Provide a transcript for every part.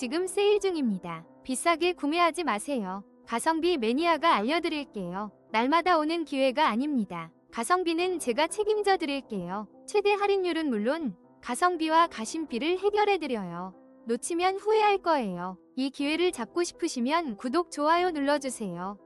지금 세일 중입니다. 비싸게 구매하지 마세요. 가성비 매니아가 알려드릴게요. 날마다 오는 기회가 아닙니다. 가성비는 제가 책임져 드릴게요. 최대 할인율은 물론 가성비와 가심비를 해결해 드려요. 놓치면 후회할 거예요. 이 기회를 잡고 싶으시면 구독, 좋아요 눌러주세요.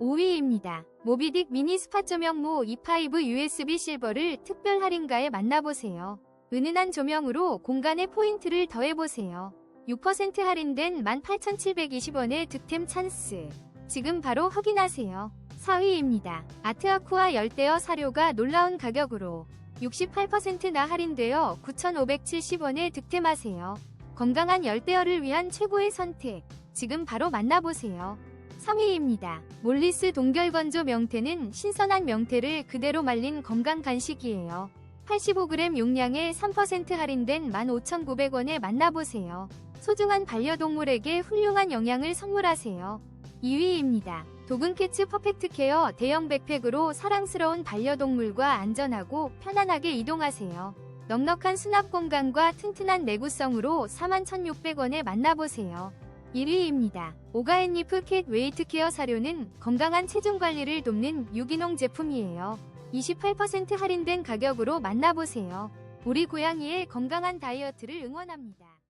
5위입니다. 모비딕 미니 스팟 조명모 E5 USB 실버를 특별 할인가에 만나보세요. 은은한 조명으로 공간에 포인트를 더해보세요. 6% 할인된 18,720원의 득템 찬스. 지금 바로 확인하세요. 4위입니다. 아트아쿠아 열대어 사료가 놀라운 가격으로 68%나 할인되어 9,570원에 득템하세요. 건강한 열대어를 위한 최고의 선택. 지금 바로 만나보세요. 3위입니다. 몰리스 동결건조 명태는 신선한 명태를 그대로 말린 건강 간식이에요. 85g 용량에 3% 할인된 15,900원에 만나보세요. 소중한 반려동물에게 훌륭한 영양을 선물하세요. 2위입니다. 도근캐츠 퍼펙트 케어 대형 백팩으로 사랑스러운 반려동물과 안전하고 편안하게 이동하세요. 넉넉한 수납 공간과 튼튼한 내구성으로 41,600원에 만나보세요. 1위입니다. 오가앤리프 캣 웨이트 케어 사료는 건강한 체중 관리를 돕는 유기농 제품이에요. 28% 할인된 가격으로 만나보세요. 우리 고양이의 건강한 다이어트를 응원합니다.